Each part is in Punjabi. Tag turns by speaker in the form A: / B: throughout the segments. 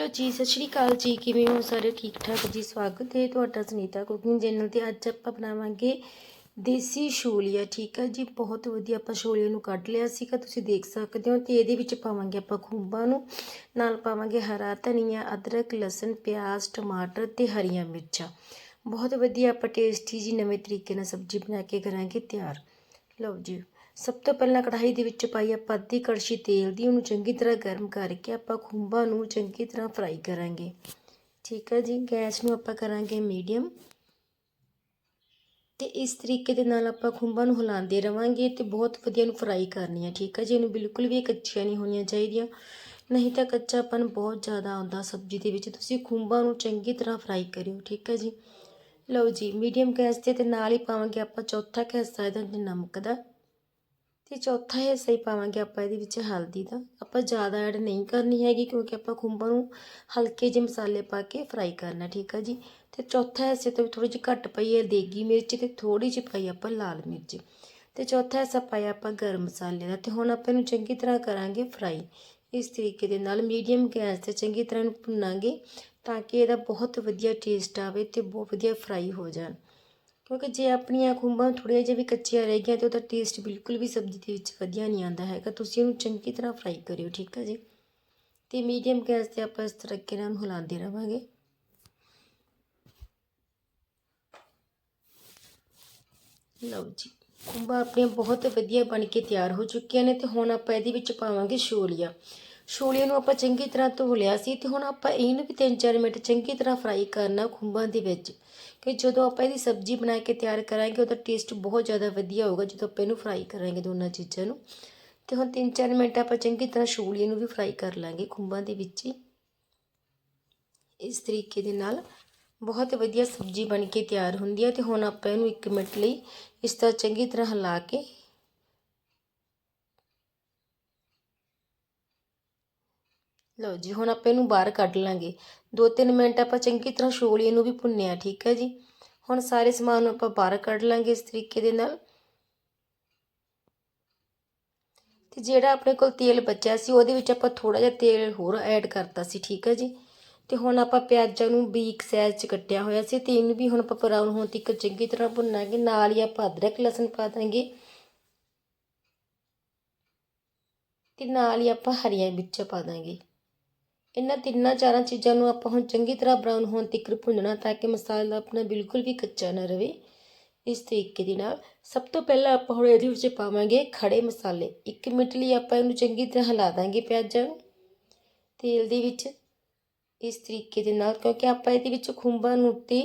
A: ਹੈਲੋ ਜੀ, ਸਤਿ ਸ਼੍ਰੀ ਅਕਾਲ ਜੀ। ਕਿਵੇਂ ਹੋ ਸਾਰੇ? ਠੀਕ ਠਾਕ ਜੀ? ਸਵਾਗਤ ਹੈ ਤੁਹਾਡਾ ਸੁਨੀਤਾ ਕੁਕਿੰਗ ਚੈਨਲ ਤੇ। ਅੱਜ ਆਪਾਂ ਬਣਾਵਾਂਗੇ ਦੇਸੀ ਛੋਲੀਆ। ਠੀਕ ਹੈ ਜੀ, ਬਹੁਤ ਵਧੀਆ ਆਪਾਂ ਛੋਲੀਏ ਨੂੰ ਕੱਢ ਲਿਆ ਸੀਗਾ, ਤੁਸੀਂ ਦੇਖ ਸਕਦੇ ਹੋ। ਤੇ ਇਹਦੇ ਵਿੱਚ ਪਾਵਾਂਗੇ ਆਪਾਂ ਖੂੰਬਾਂ ਨੂੰ। ਨਾਲ ਪਾਵਾਂਗੇ ਹਰਾ ਧਨੀਆ, ਅਦਰਕ, ਲਸਣ, ਪਿਆਜ਼, ਟਮਾਟਰ ਤੇ ਹਰੀਆਂ ਮਿਰਚਾਂ। ਬਹੁਤ ਵਧੀਆ ਆਪਾਂ ਟੇਸਟੀ ਜੀ ਨਵੇਂ ਤਰੀਕੇ ਨਾਲ ਸਬਜ਼ੀ ਬਣਾ ਕੇ ਕਰਾਂਗੇ ਤਿਆਰ। ਲਓ ਜੀ। ਸਭ ਤੋਂ ਪਹਿਲਾਂ ਕੜਾਹੀ ਦੇ ਵਿੱਚ ਪਾਈ ਆਪਾਂ ਅੱਧੀ ਕੜਛੀ ਤੇਲ ਦੀ, ਉਹਨੂੰ ਚੰਗੀ ਤਰ੍ਹਾਂ ਗਰਮ ਕਰਕੇ ਆਪਾਂ ਖੁੰਬਾਂ ਨੂੰ ਚੰਗੀ ਤਰ੍ਹਾਂ ਫਰਾਈ ਕਰਾਂਗੇ। ਠੀਕ ਹੈ ਜੀ, ਗੈਸ ਨੂੰ ਆਪਾਂ ਕਰਾਂਗੇ ਮੀਡੀਅਮ ਤੇ ਇਸ ਤਰੀਕੇ ਦੇ ਨਾਲ ਆਪਾਂ ਖੁੰਬਾਂ ਨੂੰ ਹਿਲਾਉਂਦੇ ਰਵਾਂਗੇ ਤੇ ਬਹੁਤ ਵਧੀਆ ਨੂੰ ਫਰਾਈ ਕਰਨੀ ਹੈ। ਠੀਕ ਹੈ ਜੀ ਇਹਨੂੰ ਬਿਲਕੁਲ ਵੀ ਕੱਚੀਆਂ ਨਹੀਂ ਹੋਣੀਆਂ ਚਾਹੀਦੀਆਂ। ਨਹੀਂ ਤਾਂ ਕੱਚਾਪਨ ਬਹੁਤ ਜ਼ਿਆਦਾ ਆਉਂਦਾ ਸਬਜ਼ੀ ਦੇ ਵਿੱਚ, ਤੁਸੀਂ ਖੁੰਬਾਂ ਨੂੰ ਚੰਗੀ ਤਰ੍ਹਾਂ ਫਰਾਈ ਕਰਿਓ। ਠੀਕ ਹੈ ਜੀ, ਲਓ ਜੀ ਮੀਡੀਅਮ ਗੈਸ ਤੇ ਤੇ ਨਾਲ ਹੀ ਪਾਵਾਂਗੇ ਆਪਾਂ ਚੌਥਾ ਕੁ ਹਿੱਸਾ ਇਹਦਾ ਨਮਕ ਦਾ। ਤੇ ਚੌਥਾ ਹਿੱਸਾ ਹੀ ਪਾਵਾਂਗੇ ਆਪਾਂ ਇਹਦੇ ਵਿੱਚ ਹਲਦੀ ਦਾ। ਆਪਾਂ ਜ਼ਿਆਦਾ ਐਡ ਨਹੀਂ ਕਰਨੀ ਹੈਗੀ ਕਿਉਂਕਿ ਆਪਾਂ ਖੁੰਬਾਂ ਨੂੰ ਹਲਕੇ ਜਿਹੇ ਮਸਾਲੇ ਪਾ ਕੇ ਫਰਾਈ ਕਰਨਾ, ਠੀਕ ਆ ਜੀ? ਤੇ ਚੌਥਾ ਹਿੱਸੇ ਤੋਂ ਵੀ ਥੋੜੀ ਜਿਹੀ ਘੱਟ ਪਈ ਹੈ ਦੇਗੀ ਮਿਰਚ ਤੇ ਥੋੜੀ ਜਿਹੀ ਪਾਈ ਆਪਾਂ ਲਾਲ ਮਿਰਚ। ਤੇ ਚੌਥਾ ਹਿੱਸਾ ਪਾਇਆ ਆਪਾਂ ਗਰਮ ਮਸਾਲੇ ਦਾ ਤੇ ਹੁਣ ਆਪਾਂ ਇਹਨੂੰ ਚੰਗੀ ਤਰ੍ਹਾਂ ਕਰਾਂਗੇ ਫਰਾਈ ਇਸ ਤਰੀਕੇ ਦੇ ਨਾਲ ਮੀਡੀਅਮ ਗੈਸ ਤੇ ਚੰਗੀ ਤਰ੍ਹਾਂ ਨੂੰ ਭੁੰਨਾਂਗੇ ਤਾਂ ਕਿ ਇਹਦਾ ਬਹੁਤ ਵਧੀਆ ਟੇਸਟ ਆਵੇ ਤੇ ਬਹੁਤ ਵਧੀਆ ਫਰਾਈ ਹੋ ਜਾਣ। ਕਿਉਂਕਿ ਜੇ ਆਪਣੀਆਂ ਖੁੰਬਾਂ ਥੋੜ੍ਹੀਆਂ ਜਿਹਾ ਵੀ ਕੱਚੀਆਂ ਰਹਿ ਗਈਆਂ ਤੇ ਉਹਦਾ ਟੇਸਟ ਬਿਲਕੁਲ ਵੀ ਸਬਜ਼ੀ ਦੇ ਵਿੱਚ ਵਧੀਆ ਨਹੀਂ ਆਉਂਦਾ ਹੈਗਾ, ਤੁਸੀਂ ਇਹਨੂੰ ਚੰਗੀ ਤਰ੍ਹਾਂ ਫਰਾਈ ਕਰਿਓ, ਠੀਕ ਹੈ ਜੀ? ਤੇ ਮੀਡੀਅਮ ਗੈਸ ਤੇ ਆਪਾਂ ਇਸ ਤਰੀਕੇ ਨਾਲ ਹਿਲਾਉਂਦੇ ਰਵਾਂਗੇ। ਲਓ ਜੀ, ਖੁੰਬਾਂ ਆਪਣੀਆਂ ਬਹੁਤ ਵਧੀਆ ਬਣ ਕੇ ਤਿਆਰ ਹੋ ਚੁੱਕੀਆਂ ਨੇ ਤੇ ਹੁਣ ਆਪਾਂ ਇਹਦੇ ਵਿੱਚ ਪਾਵਾਂਗੇ ਛੋਲੀਆਂ। ਛੋਲੀਆਂ ਨੂੰ ਆਪਾਂ ਚੰਗੀ ਤਰ੍ਹਾਂ ਧੋ ਲਿਆ ਸੀ ਤੇ ਹੁਣ ਆਪਾਂ ਇਹਨੂੰ ਵੀ 3-4 ਮਿੰਟ ਚੰਗੀ ਤਰ੍ਹਾਂ ਫਰਾਈ ਕਰਨਾ ਖੁੰਬਾਂ ਦੇ ਵਿੱਚ ਕਿ ਜਦੋਂ ਆਪਾਂ ਇਹਦੀ ਸਬਜ਼ੀ ਬਣਾ ਕੇ ਤਿਆਰ ਕਰਾਂਗੇ ਉਹਦਾ ਟੇਸਟ ਬਹੁਤ ਜ਼ਿਆਦਾ ਵਧੀਆ ਹੋਊਗਾ ਜਦੋਂ ਆਪਾਂ ਇਹਨੂੰ ਫਰਾਈ ਕਰਾਂਗੇ ਦੋਨਾਂ ਚੀਜ਼ਾਂ ਨੂੰ। ਤੇ ਹੁਣ 3-4 ਮਿੰਟ ਆਪਾਂ ਚੰਗੀ ਤਰ੍ਹਾਂ ਛੋਲੇ ਨੂੰ ਵੀ ਫਰਾਈ ਕਰ ਲਾਂਗੇ ਖੁੰਬਾਂ ਦੇ ਵਿੱਚ ਹੀ। ਇਸ ਤਰੀਕੇ ਦੇ ਨਾਲ ਬਹੁਤ ਵਧੀਆ ਸਬਜ਼ੀ ਬਣ ਕੇ ਤਿਆਰ ਹੁੰਦੀ ਹੈ ਤੇ ਹੁਣ ਆਪਾਂ ਇਹਨੂੰ 1 ਮਿੰਟ ਲਈ ਇਸ ਤਰ੍ਹਾਂ ਚੰਗੀ ਤਰ੍ਹਾਂ ਹਿਲਾ ਕੇ ਲਓ ਜੀ, ਹੁਣ ਆਪਾਂ ਇਹਨੂੰ ਬਾਹਰ ਕੱਢ ਲਾਂਗੇ। 2-3 ਮਿੰਟ ਆਪਾਂ ਚੰਗੀ ਤਰ੍ਹਾਂ ਛੋਲੀਏ ਨੂੰ ਵੀ ਭੁੰਨਿਆ, ਠੀਕ ਹੈ ਜੀ? ਹੁਣ ਸਾਰੇ ਸਮਾਨ ਨੂੰ ਆਪਾਂ ਬਾਹਰ ਕੱਢ ਲਾਂਗੇ ਇਸ ਤਰੀਕੇ ਦੇ ਨਾਲ। ਤੇ ਜਿਹੜਾ ਆਪਣੇ ਕੋਲ ਤੇਲ ਬਚਿਆ ਸੀ, ਉਹਦੇ ਵਿੱਚ ਆਪਾਂ ਥੋੜਾ ਜਿਹਾ ਤੇਲ ਹੋਰ ਐਡ ਕਰਤਾ ਸੀ, ਠੀਕ ਹੈ ਜੀ? ਤੇ ਹੁਣ ਆਪਾਂ ਪਿਆਜ਼ਾਂ ਨੂੰ ਬਰੀਕ ਸਾਈਜ਼ 'ਚ ਕੱਟਿਆ ਹੋਇਆ ਸੀ ਤੇ ਇਹਨੂੰ ਵੀ ਹੁਣ ਆਪਾਂ ਬਰਾਊਨ ਹੋਣ ਤੱਕ ਚੰਗੀ ਤਰ੍ਹਾਂ ਭੁੰਨਾਂਗੇ। ਨਾਲ ਹੀ ਆਪਾਂ ਅਦਰਕ, ਲਸਣ ਪਾ ਦਾਂਗੇ। ਤੇ ਨਾਲ ਹੀ ਆਪਾਂ ਹਰੀਆਂ ਮਿਰਚਾਂ ਪਾ ਦਾਂਗੇ। ਇਹਨਾਂ ਤਿੰਨਾਂ ਚਾਰਾਂ ਚੀਜ਼ਾਂ ਨੂੰ ਆਪਾਂ ਹੁਣ ਚੰਗੀ ਤਰ੍ਹਾਂ ਬਰਾਊਨ ਹੋਣ ਤੱਕ ਭੁੰਨਣਾ ਤਾਂ ਕਿ ਮਸਾਲਾ ਆਪਣਾ ਬਿਲਕੁਲ ਵੀ ਕੱਚਾ ਨਾ ਰਵੇ। ਇਸ ਤਰੀਕੇ ਦੇ ਨਾਲ ਸਭ ਤੋਂ ਪਹਿਲਾਂ ਆਪਾਂ ਹੁਣ ਇਹਦੇ ਵਿੱਚ ਪਾਵਾਂਗੇ ਖੜੇ ਮਸਾਲੇ। 1 ਮਿੰਟ ਲਈ ਆਪਾਂ ਇਹਨੂੰ ਚੰਗੀ ਤਰ੍ਹਾਂ ਹਿਲਾ ਦਾਂਗੇ ਪਿਆਜ਼ਾਂ ਨੂੰ। ਤੇਲ ਦੇ ਵਿੱਚ ਇਸ ਤਰੀਕੇ ਦੇ ਨਾਲ ਕਿਉਂਕਿ ਆਪਾਂ ਇਹਦੇ ਵਿੱਚ ਖੁੰਬਾਂ ਨੂੰ ਤੇ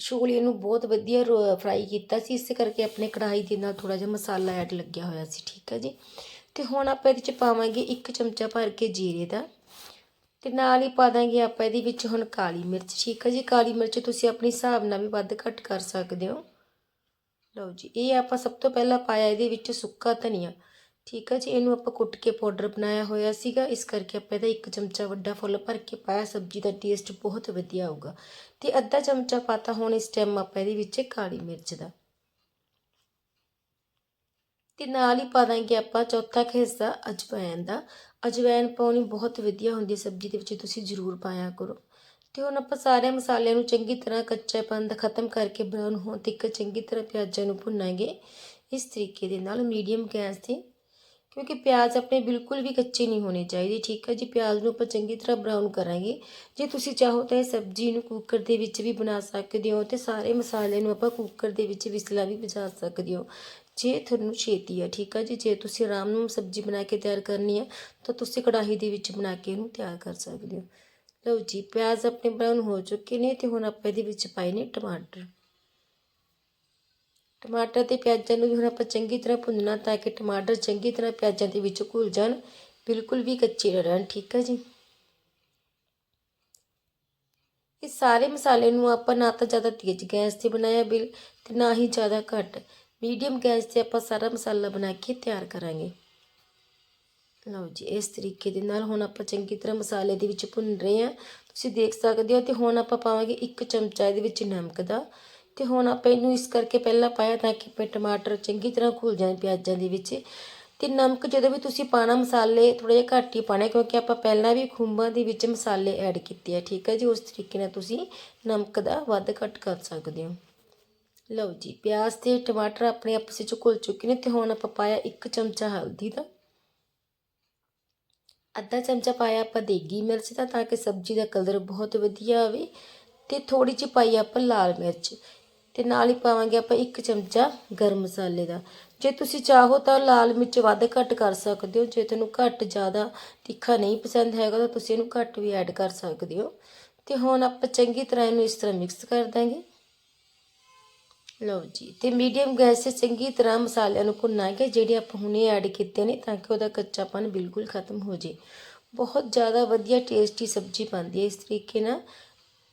A: ਛੋਲੇ ਨੂੰ ਬਹੁਤ ਵਧੀਆ ਫਰਾਈ ਕੀਤਾ ਸੀ, ਇਸ ਕਰਕੇ ਆਪਣੇ ਕੜਾਹੀ ਦੇ ਨਾਲ ਥੋੜਾ ਜਿਹਾ ਮਸਾਲਾ ਐਡ ਲੱਗਿਆ ਹੋਇਆ ਸੀ, ਠੀਕ ਹੈ ਜੀ। ਤੇ ਹੁਣ ਆਪਾਂ ਇਹਦੇ ਵਿੱਚ ਪਾਵਾਂਗੇ 1 ਚਮਚਾ ਭਰ ਕੇ ਜੀਰੇ ਦਾ। ਤੇ ਨਾਲ ਹੀ ਪਾ ਦਾਂਗੇ ਆਪਾਂ ਇਹਦੇ ਵਿੱਚ ਹੁਣ ਕਾਲੀ ਮਿਰਚ। ਠੀਕ ਹੈ ਜੀ? ਕਾਲੀ ਮਿਰਚ ਤੁਸੀਂ ਆਪਣੇ ਹਿਸਾਬ ਨਾਲ ਵੀ ਵੱਧ ਘੱਟ ਕਰ ਸਕਦੇ ਹੋ। ਲਓ ਜੀ, ਇਹ ਆਪਾਂ ਸਭ ਤੋਂ ਪਹਿਲਾਂ ਪਾਇਆ ਇਹਦੇ ਵਿੱਚ ਸੁੱਕਾ ਧਨੀਆ। ਠੀਕ ਹੈ ਜੀ? ਇਹਨੂੰ ਆਪਾਂ ਕੁੱਟ ਕੇ ਪਾਊਡਰ ਬਣਾਇਆ ਹੋਇਆ ਸੀਗਾ। ਇਸ ਕਰਕੇ ਆਪਾਂ ਇਹਦਾ ਇੱਕ ਚਮਚਾ ਵੱਡਾ ਫੁੱਲ ਭਰ ਕੇ ਪਾਇਆ। ਸਬਜ਼ੀ ਦਾ ਟੇਸਟ ਬਹੁਤ ਵਧੀਆ ਆਊਗਾ। ਤੇ ਅੱਧਾ ਚਮਚਾ ਪਾਤਾ ਹੁਣ ਇਸ ਟਾਈਮ ਆਪਾਂ ਇਹਦੇ ਵਿੱਚ ਕਾਲੀ ਮਿਰਚ ਦਾ। ਤੇ ਨਾਲ ਹੀ ਪਾ ਦਾਂਗੇ ਆਪਾਂ ਚੌਥਾ ਹਿੱਸਾ ਅਜਵਾਇਣ ਦਾ। ਅਜਵਾਇਣ ਪਾਉਣੀ ਬਹੁਤ ਵਧੀਆ ਹੁੰਦੀ ਹੈ ਸਬਜ਼ੀ ਦੇ ਵਿੱਚ, ਤੁਸੀਂ ਜ਼ਰੂਰ ਪਾਇਆ ਕਰੋ। ਤੇ ਹੁਣ ਆਪਾਂ ਸਾਰੇ ਮਸਾਲਿਆਂ ਨੂੰ ਚੰਗੀ ਤਰ੍ਹਾਂ ਕੱਚਾਪਨ ਦਾ ਖਤਮ ਕਰਕੇ ਬਰਾਊਨ ਹੋਣ ਤੱਕ ਚੰਗੀ ਤਰ੍ਹਾਂ ਪਿਆਜ਼ਾਂ ਨੂੰ ਭੁੰਨਾਂਗੇ। ਇਸ ਤਰੀਕੇ ਦੇ ਨਾਲ ਮੀਡੀਅਮ ਗੈਸ ਤੇ, ਕਿਉਂਕਿ ਪਿਆਜ਼ ਆਪਣੇ ਬਿਲਕੁਲ ਵੀ ਕੱਚੇ ਨਹੀਂ ਹੋਣੇ ਚਾਹੀਦੇ, ਠੀਕ ਹੈ ਜੀ? ਪਿਆਜ਼ ਨੂੰ ਆਪਾਂ ਚੰਗੀ ਤਰ੍ਹਾਂ ਬਰਾਊਨ ਕਰਾਂਗੇ। ਜੇ ਤੁਸੀਂ ਚਾਹੋ ਤਾਂ ਇਹ ਸਬਜ਼ੀ ਨੂੰ ਕੁੱਕਰ ਦੇ ਵਿੱਚ ਵੀ ਬਣਾ ਸਕਦੇ ਹੋ ਤੇ ਸਾਰੇ ਮਸਾਲੇ ਨੂੰ ਆਪਾਂ ਕੁੱਕਰ ਦੇ ਵਿੱਚ ਵਿਸਲਾ ਵੀ ਵਜਾ ਸਕਦੇ ਹੋ। ਜੇ ਤੁਹਾਨੂੰ ਛੇਤੀ ਹੈ ਠੀਕ ਹੈ ਜੀ? ਜੇ ਤੁਸੀਂ ਆਰਾਮ ਨਾਲ ਸਬਜ਼ੀ ਬਣਾ ਕੇ ਤਿਆਰ ਕਰਨੀ ਹੈ ਤਾਂ ਤੁਸੀਂ ਕੜਾਹੀ ਦੇ ਵਿੱਚ ਬਣਾ ਕੇ ਇਹਨੂੰ ਤਿਆਰ ਕਰ ਸਕਦੇ ਹੋ। ਲਓ ਜੀ, ਪਿਆਜ਼ ਆਪਣੇ ਬਰਾਊਨ ਹੋ ਚੁੱਕੇ ਨੇ ਤੇ ਹੁਣ ਆਪਾਂ ਇਹਦੇ ਵਿੱਚ ਪਾਏ ਨੇ ਟਮਾਟਰ। ਟਮਾਟਰ ਤੇ ਪਿਆਜ਼ਾਂ ਨੂੰ ਵੀ ਹੁਣ ਆਪਾਂ ਚੰਗੀ ਤਰ੍ਹਾਂ ਭੁੰਨਣਾ ਤਾਂ ਕਿ ਟਮਾਟਰ ਚੰਗੀ ਤਰ੍ਹਾਂ ਪਿਆਜ਼ਾਂ ਦੇ ਵਿੱਚ ਘੁਲ ਜਾਣ, ਬਿਲਕੁਲ ਵੀ ਕੱਚੇ ਨਾ ਰਹਿਣ, ਠੀਕ ਹੈ ਜੀ? ਇਹ ਸਾਰੇ ਮਸਾਲੇ ਨੂੰ ਆਪਾਂ ਨਾ ਤਾਂ ਜ਼ਿਆਦਾ ਤੇਜ਼ ਗੈਸ ਤੇ ਬਣਾਇਆ ਬਿਲ ਤੇ ਨਾ ਹੀ ਜ਼ਿਆਦਾ ਘੱਟ। ਮੀਡੀਅਮ ਗੈਸ ਤੇ ਆਪਾਂ ਸਾਰਾ ਮਸਾਲਾ ਬਣਾ ਕੇ ਤਿਆਰ ਕਰਾਂਗੇ। ਲਓ ਜੀ, ਇਸ ਤਰੀਕੇ ਦੇ ਨਾਲ ਹੁਣ ਆਪਾਂ ਚੰਗੀ ਤਰ੍ਹਾਂ ਮਸਾਲੇ ਦੇ ਵਿੱਚ ਭੁੰਨ ਰਹੇ ਹਾਂ। ਤੁਸੀਂ ਦੇਖ ਸਕਦੇ ਹੋ ਤੇ ਹੁਣ ਆਪਾਂ ਪਾਵਾਂਗੇ ਇੱਕ ਚਮਚਾ ਇਹਦੇ ਵਿੱਚ ਨਮਕ ਦਾ। ਤੇ ਹੁਣ ਆਪਾਂ ਇਹਨੂੰ ਇਸ ਕਰਕੇ ਪਹਿਲਾਂ ਪਾਇਆ ਤਾਂ ਕਿ ਪੇ ਟਮਾਟਰ ਚੰਗੀ ਤਰ੍ਹਾਂ ਘੁਲ ਜਾਣ ਪਿਆਜ਼ਾਂ ਦੇ ਵਿੱਚ। ਤੇ ਨਮਕ ਜਦੋਂ ਵੀ ਤੁਸੀਂ ਪਾਣਾ, ਮਸਾਲੇ ਥੋੜੇ ਜਿਹਾ ਘੱਟ ਹੀ ਪਾਣੇ, ਕਿਉਂਕਿ ਆਪਾਂ ਪਹਿਲਾਂ ਵੀ ਖੁੰਬਾਂ ਦੇ ਵਿੱਚ ਮਸਾਲੇ ਐਡ ਕੀਤੇ ਆ, ਠੀਕ ਹੈ ਜੀ? ਉਸ ਤਰੀਕੇ ਨਾਲ ਤੁਸੀਂ ਨਮਕ ਦਾ ਵੱਧ ਘੱਟ ਕਰ ਸਕਦੇ ਹੋ। ਲਓ ਜੀ, ਪਿਆਜ਼ ਤੇ ਟਮਾਟਰ ਆਪਣੇ ਆਪਸ ਵਿੱਚ ਘੁਲ ਚੁੱਕੇ ਨੇ ਤੇ ਹੁਣ ਆਪਾਂ ਪਾਇਆ 1 ਚਮਚਾ ਹਲਦੀ ਦਾ। ਅੱਧਾ ਚਮਚਾ ਪਾਇਆ ਆਪਾਂ ਦੇਗੀ ਮਿਰਚ ਦਾ ਤਾਂ ਕਿ ਸਬਜ਼ੀ ਦਾ ਕਲਰ ਬਹੁਤ ਵਧੀਆ ਆਵੇ ਤੇ ਥੋੜੀ ਜਿਹੀ ਪਾਈ ਆਪਾਂ ਲਾਲ ਮਿਰਚ ਤੇ ਨਾਲ ਹੀ ਪਾਵਾਂਗੇ ਆਪਾਂ 1 ਚਮਚਾ ਗਰਮ ਮਸਾਲੇ ਦਾ। ਜੇ ਤੁਸੀਂ ਚਾਹੋ ਤਾਂ ਲਾਲ ਮਿਰਚ ਵੱਧ ਘੱਟ ਕਰ ਸਕਦੇ ਹੋ, ਜੇ ਤੁਹਾਨੂੰ ਘੱਟ ਜ਼ਿਆਦਾ ਤਿੱਖਾ ਨਹੀਂ ਪਸੰਦ ਹੈਗਾ ਤਾਂ ਤੁਸੀਂ ਇਹਨੂੰ ਘੱਟ ਵੀ ਐਡ ਕਰ ਸਕਦੇ ਹੋ। ਤੇ ਹੁਣ ਆਪਾਂ ਚੰਗੀ ਤਰ੍ਹਾਂ ਇਹਨੂੰ ਇਸ ਤਰ੍ਹਾਂ ਮਿਕਸ ਕਰ ਦਾਂਗੇ। ਲਓ ਜੀ, ਤੇ ਮੀਡੀਅਮ ਗੈਸ 'ਤੇ ਚੰਗੀ ਤਰ੍ਹਾਂ ਮਸਾਲਿਆਂ ਨੂੰ ਭੁੰਨਾਂਗੇ ਜਿਹੜੇ ਆਪਾਂ ਹੁਣੇ ਐਡ ਕੀਤੇ ਨੇ ਤਾਂ ਕਿ ਉਹਦਾ ਕੱਚਾਪਨ ਬਿਲਕੁਲ ਖਤਮ ਹੋ ਜੇ ਬਹੁਤ ਜ਼ਿਆਦਾ ਵਧੀਆ ਟੇਸਟੀ ਸਬਜ਼ੀ ਬਣਦੀ ਹੈ, ਇਸ ਤਰੀਕੇ ਨਾਲ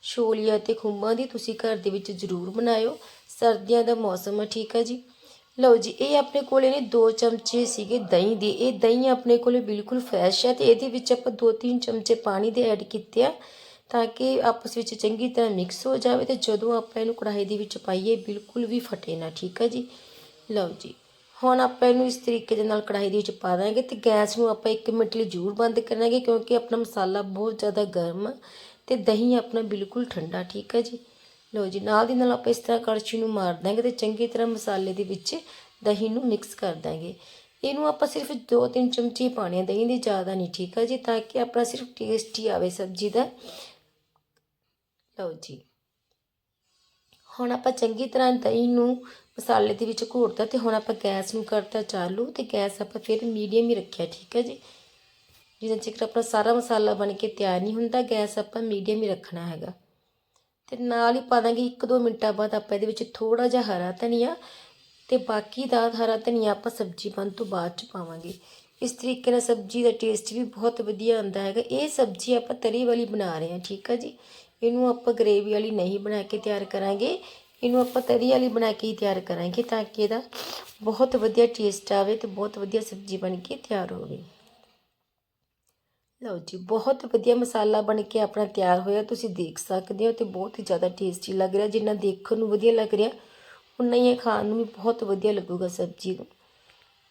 A: ਛੋਲੀਆਂ ਤੇ ਖੁੰਬਾਂ ਦੀ ਤੁਸੀਂ ਘਰ ਦੇ ਵਿੱਚ ਜ਼ਰੂਰ ਬਣਾਇਓ। ਸਰਦੀਆਂ ਦਾ ਮੌਸਮ ਹੈ ਠੀਕ ਹੈ ਜੀ? ਲਓ ਜੀ, ਇਹ ਆਪਣੇ ਕੋਲੇ ਨੇ 2 ਚਮਚੇ ਸੀਗੇ ਦਹੀਂ ਦੇ। ਇਹ ਦਹੀਂ ਆਪਣੇ ਕੋਲੇ ਬਿਲਕੁਲ ਫਰੈਸ਼ ਹੈ ਤੇ ਇਹਦੇ ਵਿੱਚ ਆਪਾਂ 2-3 ਚਮਚੇ ਪਾਣੀ ਦੇ ਐਡ ਕੀਤੇ ਆ। ਤਾਂ ਕਿ ਆਪਸ ਵਿੱਚ ਚੰਗੀ ਤਰ੍ਹਾਂ ਮਿਕਸ ਹੋ ਜਾਵੇ ਤੇ ਜਦੋਂ ਆਪਾਂ ਇਹਨੂੰ ਕੜਾਹੀ ਦੇ ਵਿੱਚ ਪਾਈਏ, ਬਿਲਕੁਲ ਵੀ ਫਟੇ ਨਾ, ਠੀਕ ਹੈ ਜੀ? ਲਓ ਜੀ, ਹੁਣ ਆਪਾਂ ਇਹਨੂੰ ਇਸ ਤਰੀਕੇ ਦੇ ਨਾਲ ਕੜਾਹੀ ਦੇ ਵਿੱਚ ਪਾ ਦਾਂਗੇ ਤੇ ਗੈਸ ਨੂੰ ਆਪਾਂ 1 ਮਿੰਟ ਲਈ ਜ਼ਰੂਰ ਬੰਦ ਕਰਾਂਗੇ ਕਿਉਂਕਿ ਆਪਣਾ ਮਸਾਲਾ ਬਹੁਤ ਜ਼ਿਆਦਾ ਗਰਮ ਆ ਤੇ ਦਹੀਂ ਆਪਣਾ ਬਿਲਕੁਲ ਠੰਡਾ, ਠੀਕ ਹੈ ਜੀ? ਲਓ ਜੀ, ਨਾਲ ਦੀ ਨਾਲ ਆਪਾਂ ਇਸ ਤਰ੍ਹਾਂ ਕੜਛੀ ਨੂੰ ਮਾਰ ਦਾਂਗੇ ਤੇ ਚੰਗੀ ਤਰ੍ਹਾਂ ਮਸਾਲੇ ਦੇ ਵਿੱਚ ਦਹੀਂ ਨੂੰ ਮਿਕਸ ਕਰ ਦਾਂਗੇ। ਇਹਨੂੰ ਆਪਾਂ ਸਿਰਫ 2-3 ਚਮਚੇ ਪਾਣੇ ਆ ਦਹੀਂ ਦੇ, ਜ਼ਿਆਦਾ ਨਹੀਂ, ਠੀਕ ਹੈ ਜੀ? ਤਾਂ ਕਿ ਆਪਣਾ ਸਿਰਫ ਟੇਸਟ ਹੀ ਆਵੇ ਸਬਜ਼ੀ ਦਾ। ਲਓ ਜੀ। ਹੁਣ ਆਪਾਂ ਚੰਗੀ ਤਰ੍ਹਾਂ ਦਹੀਂ ਨੂੰ ਮਸਾਲੇ ਦੇ ਵਿੱਚ ਘੋਟਦਾ ਤੇ ਹੁਣ ਆਪਾਂ ਗੈਸ ਨੂੰ ਕਰਤਾ ਚਾਲੂ ਤੇ ਗੈਸ ਆਪਾਂ ਫਿਰ ਮੀਡੀਅਮ ਹੀ ਰੱਖਿਆ, ਠੀਕ ਹੈ ਜੀ? ਜਿਵੇਂ ਚਿਕਨ ਆਪਣਾ ਸਾਰਾ ਮਸਾਲਾ ਬਣ ਕੇ ਤਿਆਰ ਨਹੀਂ ਹੁੰਦਾ, ਗੈਸ ਆਪਾਂ ਮੀਡੀਅਮ ਹੀ ਰੱਖਣਾ ਹੈਗਾ। ਤੇ ਨਾਲ ਹੀ ਪਾ ਦਾਂਗੇ 1-2 ਮਿੰਟਾਂ ਬਾਅਦ ਆਪਾਂ ਇਹਦੇ ਵਿੱਚ ਥੋੜਾ ਜਿਹਾ ਹਰਾ ਧਨੀਆ ਤੇ ਬਾਕੀ ਦਾ ਹਰਾ ਧਨੀਆ ਆਪਾਂ ਸਬਜ਼ੀ ਬਣ ਤੋਂ ਬਾਅਦ ਚ ਪਾਵਾਂਗੇ। ਇਸ ਤਰੀਕੇ ਨਾਲ ਸਬਜ਼ੀ ਦਾ ਟੇਸਟ ਵੀ ਬਹੁਤ ਵਧੀਆ ਆਉਂਦਾ ਹੈਗਾ। ਇਹ ਸਬਜ਼ੀ ਆਪਾਂ ਤਰੀ ਵਾਲੀ ਬਣਾ ਰਹੇ ਹਾਂ, ਠੀਕ ਹੈ ਜੀ? ਇਹਨੂੰ ਆਪਾਂ ਗ੍ਰੇਵੀ ਵਾਲੀ ਨਹੀਂ ਬਣਾ ਕੇ ਤਿਆਰ ਕਰਾਂਗੇ। ਇਹਨੂੰ ਆਪਾਂ ਤਰੀ ਵਾਲੀ ਬਣਾ ਕੇ ਹੀ ਤਿਆਰ ਕਰਾਂਗੇ ਤਾਂ ਕਿ ਇਹਦਾ ਬਹੁਤ ਵਧੀਆ ਟੇਸਟ ਆਵੇ ਤੇ ਬਹੁਤ ਵਧੀਆ ਸਬਜ਼ੀ ਬਣ ਕੇ ਤਿਆਰ ਹੋਵੇ। ਲਓ ਜੀ, ਬਹੁਤ ਵਧੀਆ ਮਸਾਲਾ ਬਣ ਕੇ ਆਪਣਾ ਤਿਆਰ ਹੋਇਆ। ਤੁਸੀਂ ਦੇਖ ਸਕਦੇ ਹੋ ਤੇ ਬਹੁਤ ਹੀ ਜ਼ਿਆਦਾ ਟੇਸਟੀ ਲੱਗ ਰਿਹਾ। ਜਿੰਨਾ ਦੇਖਣ ਨੂੰ ਵਧੀਆ ਲੱਗ ਰਿਹਾ ਉਨਾ ਹੀ ਇਹ ਖਾਣ ਨੂੰ ਵੀ ਬਹੁਤ ਵਧੀਆ ਲੱਗੂਗਾ ਸਬਜ਼ੀ ਨੂੰ।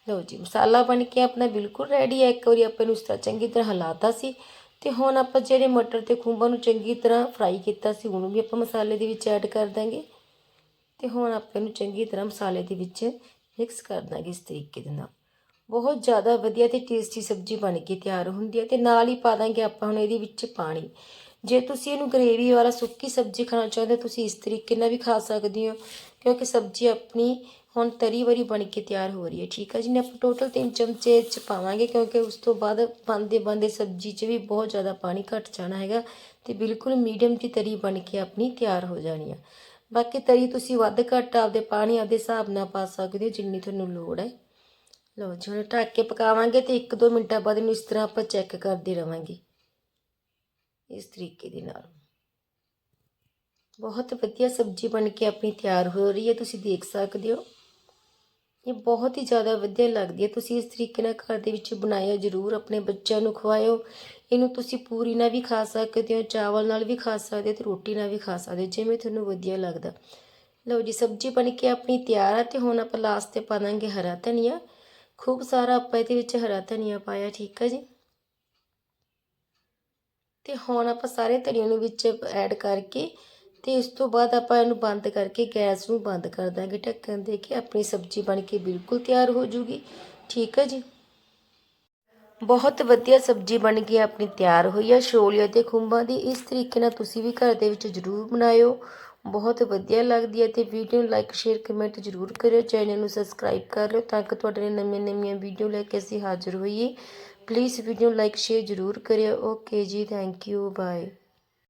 A: ਲਓ ਜੀ, ਮਸਾਲਾ ਬਣ ਕੇ ਆਪਣਾ ਬਿਲਕੁਲ ਰੈਡੀ ਹੈ। ਇੱਕ ਵਾਰੀ ਆਪਾਂ ਨੂੰ ਇਸ ਤਰ੍ਹਾਂ ਚੰਗੀ ਤਰ੍ਹਾਂ ਹਲਾਤਾ ਸੀ। ਤੇ ਹੁਣ ਆਪਾਂ ਜਿਹੜੇ ਮਟਰ ਤੇ ਖੁੰਬਾਂ ਨੂੰ ਚੰਗੀ ਤਰ੍ਹਾਂ ਫਰਾਈ ਕੀਤਾ ਸੀ, ਉਹਨੂੰ ਵੀ ਆਪਾਂ ਮਸਾਲੇ ਦੇ ਵਿੱਚ ਐਡ ਕਰ ਦਾਂਗੇ। ਤੇ ਹੁਣ ਆਪਾਂ ਇਹਨੂੰ ਚੰਗੀ ਤਰ੍ਹਾਂ ਮਸਾਲੇ ਦੇ ਵਿੱਚ ਮਿਕਸ ਕਰ ਦਾਂਗੇ ਇਸ ਤਰੀਕੇ ਦੇ ਨਾਲ। ਬਹੁਤ ਜ਼ਿਆਦਾ ਵਧੀਆ ਤੇ ਟੇਸਟੀ ਸਬਜ਼ੀ ਬਣ ਕੇ ਤਿਆਰ ਹੁੰਦੀ ਹੈ ਤੇ ਨਾਲ ਹੀ ਪਾ ਦਾਂਗੇ ਆਪਾਂ ਹੁਣ ਇਹਦੇ ਵਿੱਚ ਪਾਣੀ। ਜੇ ਤੁਸੀਂ ਇਹਨੂੰ ਗ੍ਰੇਵੀ ਵਾਲਾ ਸੁੱਕੀ ਸਬਜ਼ੀ ਖਾਣਾ ਚਾਹੁੰਦੇ ਹੋ, ਤੁਸੀਂ ਇਸ ਤਰੀਕੇ ਨਾਲ ਵੀ ਖਾ ਸਕਦੇ ਹੋ, ਕਿਉਂਕਿ ਸਬਜ਼ੀ ਆਪਣੀ ਹੁਣ ਤਰੀ ਵਾਰੀ ਬਣ ਕੇ ਤਿਆਰ ਹੋ ਰਹੀ ਹੈ। ਠੀਕ ਹੈ ਜੀ ਨੇ ਆਪਾਂ ਟੋਟਲ 3 ਚਮਚੇ ਚ ਪਾਵਾਂਗੇ ਕਿਉਂਕਿ ਉਸ ਤੋਂ ਬਾਅਦ ਬੰਦੇ ਬੰਦੇ ਸਬਜ਼ੀ 'ਚ ਵੀ ਬਹੁਤ ਜ਼ਿਆਦਾ ਪਾਣੀ ਘੱਟ ਜਾਣਾ ਹੈਗਾ ਤੇ ਬਿਲਕੁਲ ਮੀਡੀਅਮ ਦੀ ਤਰੀ ਬਣ ਕੇ ਆਪਣੀ ਤਿਆਰ ਹੋ ਜਾਣੀ ਆ। ਬਾਕੀ ਤਰੀ ਤੁਸੀਂ ਵੱਧ ਘੱਟ ਆਪਦੇ ਪਾਣੀ ਆਪਦੇ ਹਿਸਾਬ ਨਾਲ ਪਾ ਸਕਦੇ ਹੋ ਜਿੰਨੀ ਤੁਹਾਨੂੰ ਲੋੜ ਹੈ। ਲਓ ਜੀ, ਹੁਣ ਢੱਕ ਕੇ ਪਕਾਵਾਂਗੇ ਤੇ 1-2 ਮਿੰਟਾਂ ਬਾਅਦ ਇਹਨੂੰ ਇਸ ਤਰ੍ਹਾਂ ਆਪਾਂ ਚੈੱਕ ਕਰਦੇ ਰਵਾਂਗੇ। ਇਸ ਤਰੀਕੇ ਦੇ ਨਾਲ। ਬਹੁਤ ਵਧੀਆ ਸਬਜ਼ੀ ਬਣ ਕੇ ਆਪਣੀ ਤਿਆਰ ਹੋ ਰਹੀ ਹੈ, ਤੁਸੀਂ ਦੇਖ ਸਕਦੇ ਹੋ। ਇਹ ਬਹੁਤ ਹੀ ਜ਼ਿਆਦਾ ਵਧੀਆ ਲੱਗਦੀ ਹੈ। ਤੁਸੀਂ ਇਸ ਤਰੀਕੇ ਨਾਲ ਘਰ ਦੇ ਵਿੱਚ ਬਣਾਇਆ ਜ਼ਰੂਰ ਆਪਣੇ ਬੱਚਿਆਂ ਨੂੰ ਖਵਾਇਓ। ਇਹਨੂੰ ਤੁਸੀਂ ਪੂਰੀ ਨਾਲ ਵੀ ਖਾ ਸਕਦੇ ਹੋ, ਚਾਵਲ ਨਾਲ ਵੀ ਖਾ ਸਕਦੇ ਹੋ ਤੇ ਰੋਟੀ ਨਾਲ ਵੀ ਖਾ ਸਕਦੇ ਹੋ, ਜਿਵੇਂ ਤੁਹਾਨੂੰ ਵਧੀਆ ਲੱਗਦਾ। ਲਓ ਜੀ, ਸਬਜ਼ੀ ਬਣ ਕੇ ਆਪਣੀ ਤਿਆਰ ਹੈ ਤੇ ਹੁਣ ਆਪਾਂ ਲਾਸਟ ਤੇ ਪਾ ਦਾਂਗੇ ਹਰਾ ਧਨੀਆ। ਖੂਬ ਸਾਰਾ ਆਪਾਂ ਇਹਦੇ ਵਿੱਚ ਹਰਾ ਧਨੀਆ ਪਾਇਆ, ਠੀਕ ਹੈ ਜੀ? ਤੇ ਹੁਣ ਆਪਾਂ ਸਾਰੇ ਧਨੀਏ ਨੂੰ ਵਿੱਚ ਐਡ ਕਰਕੇ ਤੇ ਇਸ ਤੋਂ ਬਾਅਦ ਆਪਾਂ ਇਹਨੂੰ ਬੰਦ ਕਰਕੇ ਗੈਸ ਨੂੰ ਬੰਦ ਕਰ ਦਾਂਗੇ। ਢੱਕਣ ਦੇ ਕੇ ਆਪਣੀ ਸਬਜ਼ੀ ਬਣ ਕੇ ਬਿਲਕੁਲ ਤਿਆਰ ਹੋ ਜੂਗੀ। ਠੀਕ ਹੈ ਜੀ? ਬਹੁਤ ਵਧੀਆ ਸਬਜ਼ੀ ਬਣ ਕੇ ਆਪਣੀ ਤਿਆਰ ਹੋਈ ਆ। ਛੋਲੀਆਂ ਤੇ ਖੁੰਬਾਂ ਦੀ ਇਸ ਤਰੀਕੇ ਨਾਲ ਤੁਸੀਂ ਵੀ ਘਰ ਦੇ ਵਿੱਚ ਜ਼ਰੂਰ ਬਣਾਇਓ। ਬਹੁਤ ਵਧੀਆ ਲੱਗਦੀ ਹੈ ਤੇ ਵੀਡੀਓ ਨੂੰ ਲਾਈਕ ਸ਼ੇਅਰ ਕਮੈਂਟ ਜ਼ਰੂਰ ਕਰਿਓ। ਚੈਨਲ ਨੂੰ ਸਬਸਕ੍ਰਾਈਬ ਕਰ ਲਿਓ ਤਾਂ ਕਿ ਤੁਹਾਡੇ ਲਈ ਨਵੀਆਂ ਨਵੀਆਂ ਵੀਡੀਓ ਲੈ ਕੇ ਅਸੀਂ ਹਾਜ਼ਰ ਹੋਈਏ। ਪਲੀਜ਼ ਵੀਡੀਓ ਨੂੰ ਲਾਈਕ ਸ਼ੇਅਰ ਜ਼ਰੂਰ ਕਰਿਓ। ਓਕੇ ਜੀ ਥੈਂਕ ਯੂ ਬਾਏ